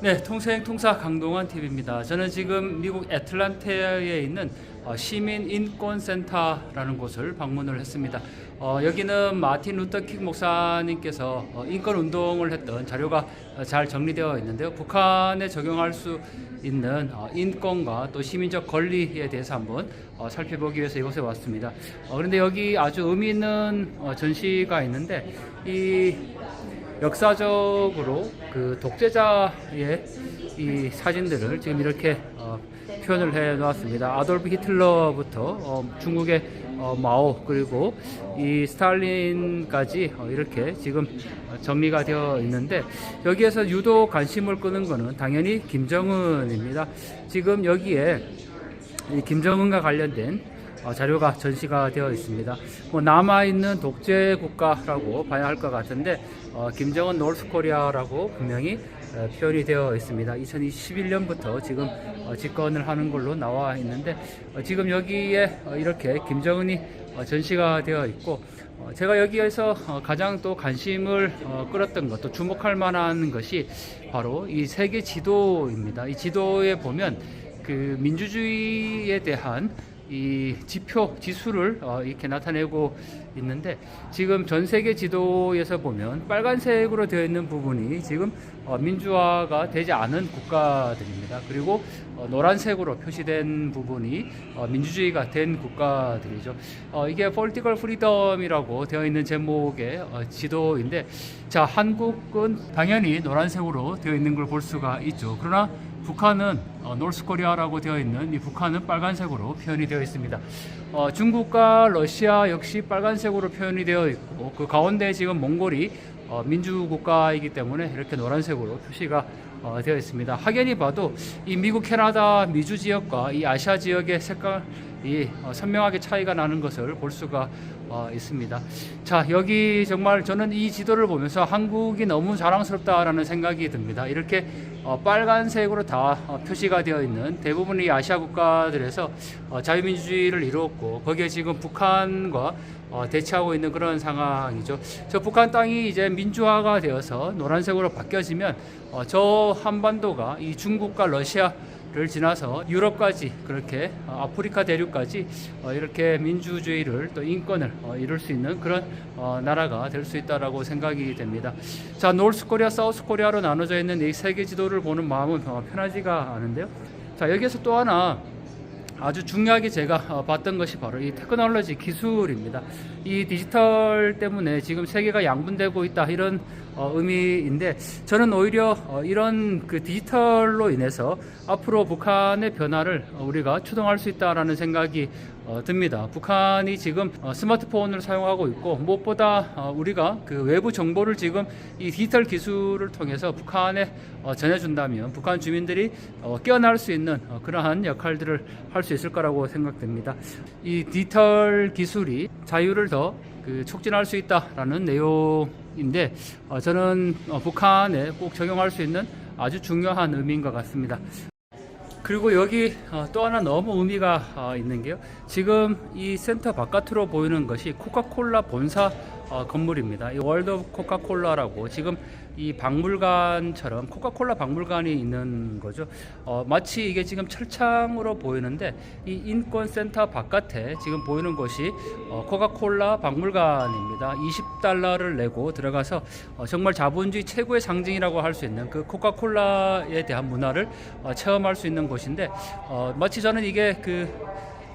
네, 통생 통사 강동원 TV입니다. 저는 지금 미국 애틀란타에 있는 어, 시민 인권 센터라는 곳을 방문을 했습니다. 어, 여기는 마틴 루터 킹 목사님께서 어, 인권 운동을 했던 자료가 어, 잘 정리되어 있는데요. 북한에 적용할 수 있는 어, 인권과 또 시민적 권리에 대해서 한번 어, 살펴보기 위해서 이곳에 왔습니다. 어, 그런데 여기 아주 의미 있는 어, 전시가 있는데 이 역사적으로 그 독재자의 이 사진들을 지금 이렇게 어, 표현을 해 놓았습니다. 아돌프 히틀러부터 어, 중국의 어, 마오 그리고 이 스탈린까지 어, 이렇게 지금 정리가 되어 있는데 여기에서 유독 관심을 끄는 것은 당연히 김정은입니다. 지금 여기에 이 김정은과 관련된 어, 자료가 전시가 되어 있습니다. 뭐 남아 있는 독재 국가라고 봐야 할 것 같은데 어, 김정은 노스코리아라고 분명히 어, 표현이 되어 있습니다. 2021년부터 지금 어, 집권을 하는 걸로 나와 있는데 어, 지금 여기에 어, 이렇게 김정은이 어, 전시가 되어 있고 어, 제가 여기에서 어, 가장 또 관심을 어, 끌었던 것, 또 주목할 만한 것이 바로 이 세계 지도입니다. 이 지도에 보면 그 민주주의에 대한 이 지표 지수를 어, 이렇게 나타내고 있는데 지금 전 세계 지도에서 보면 빨간색으로 되어 있는 부분이 지금 어, 민주화가 되지 않은 국가들입니다. 그리고 어, 노란색으로 표시된 부분이 어, 민주주의가 된 국가들이죠. 어, 이게 political freedom이라고 되어 있는 제목의 어, 지도인데 자 한국은 당연히 노란색으로 되어 있는 걸 볼 수가 있죠. 그러나 북한은 어, 노스코리아라고 되어 있는 이 북한은 빨간색으로 표현이 되어 있습니다. 어, 중국과 러시아 역시 빨간색으로 표현이 되어 있고 그 가운데 지금 몽골이 어, 민주국가이기 때문에 이렇게 노란색으로 표시가 어, 되어 있습니다. 확연히 봐도 이 미국, 캐나다, 미주 지역과 이 아시아 지역의 색깔 이 어, 선명하게 차이가 나는 것을 볼 수가 어, 있습니다. 자, 여기 정말 저는 이 지도를 보면서 한국이 너무 자랑스럽다라는 생각이 듭니다. 이렇게 어, 빨간색으로 다 어, 표시가 되어 있는 대부분의 아시아 국가들에서 어, 자유민주주의를 이루었고 거기에 지금 북한과 어, 대치하고 있는 그런 상황이죠. 저 북한 땅이 이제 민주화가 되어서 노란색으로 바뀌어지면 어, 저 한반도가 이 중국과 러시아 를 지나서 유럽까지 그렇게 어, 아프리카 대륙까지 어, 이렇게 민주주의를 또 인권을 어, 이룰 수 있는 그런 어, 나라가 될 수 있다라고 생각이 됩니다. 자, 노스 코리아, 사우스 코리아로 나눠져 있는 이 세계 지도를 보는 마음은 어, 편하지가 않은데요. 자, 여기에서 또 하나 아주 중요하게 제가 어, 봤던 것이 바로 이 테크놀로지 기술입니다. 이 디지털 때문에 지금 세계가 양분되고 있다 이런 어, 의미인데 저는 오히려 어, 이런 그 디지털로 인해서 앞으로 북한의 변화를 어, 우리가 추동할 수 있다라는 생각이 어, 듭니다. 북한이 지금 어, 스마트폰을 사용하고 있고 무엇보다 어, 우리가 그 외부 정보를 지금 이 디지털 기술을 통해서 북한에 어, 전해준다면 북한 주민들이 어, 깨어날 수 있는 어, 그러한 역할들을 할 수 있을 거라고 생각됩니다. 이 디지털 기술이 자유를 더그 촉진할 수 있다라는 내용인데 어, 저는 어, 북한에 꼭 적용할 수 있는 아주 중요한 의미인 것 같습니다. 그리고 여기 어, 또 하나 너무 의미가 어, 있는 게요. 지금 이 센터 바깥으로 보이는 것이 코카콜라 본사 어, 건물입니다. 이 월드 코카콜라라고 지금 이 박물관처럼 코카콜라 박물관이 있는 거죠. 어, 마치 이게 지금 철창으로 보이는데 이 인권센터 바깥에 지금 보이는 곳이 어, 코카콜라 박물관입니다. 20달러를 내고 들어가서 어, 정말 자본주의 최고의 상징이라고 할 수 있는 그 코카콜라에 대한 문화를 어, 체험할 수 있는 곳인데 어, 마치 저는 이게 그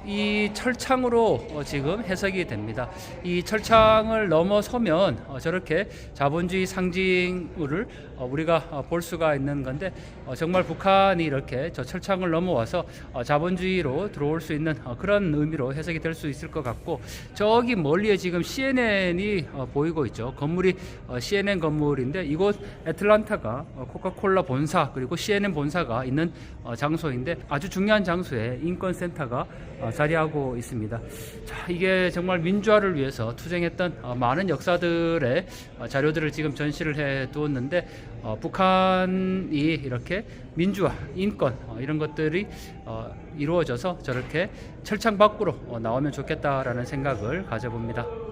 이 철창으로 어, 지금 해석이 됩니다. 이 철창을 넘어서면 어, 저렇게 자본주의 상징을 어, 우리가 어, 볼 수가 있는 건데 어, 정말 북한이 이렇게 저 철창을 넘어와서 어, 자본주의로 들어올 수 있는 어, 그런 의미로 해석이 될 수 있을 것 같고 저기 멀리에 지금 CNN이 어, 보이고 있죠. 건물이 어, CNN 건물인데 이곳 애틀란타가 어, 코카콜라 본사 그리고 CNN 본사가 있는 어, 장소인데 아주 중요한 장소에 인권센터가 어, 자리하고 있습니다. 자, 이게 정말 민주화를 위해서 투쟁했던 어, 많은 역사들의 어, 자료들을 지금 전시를 해 두었는데 어, 북한이 이렇게 민주화, 인권 어, 이런 것들이 어, 이루어져서 저렇게 철창 밖으로 어, 나오면 좋겠다라는 생각을 가져봅니다.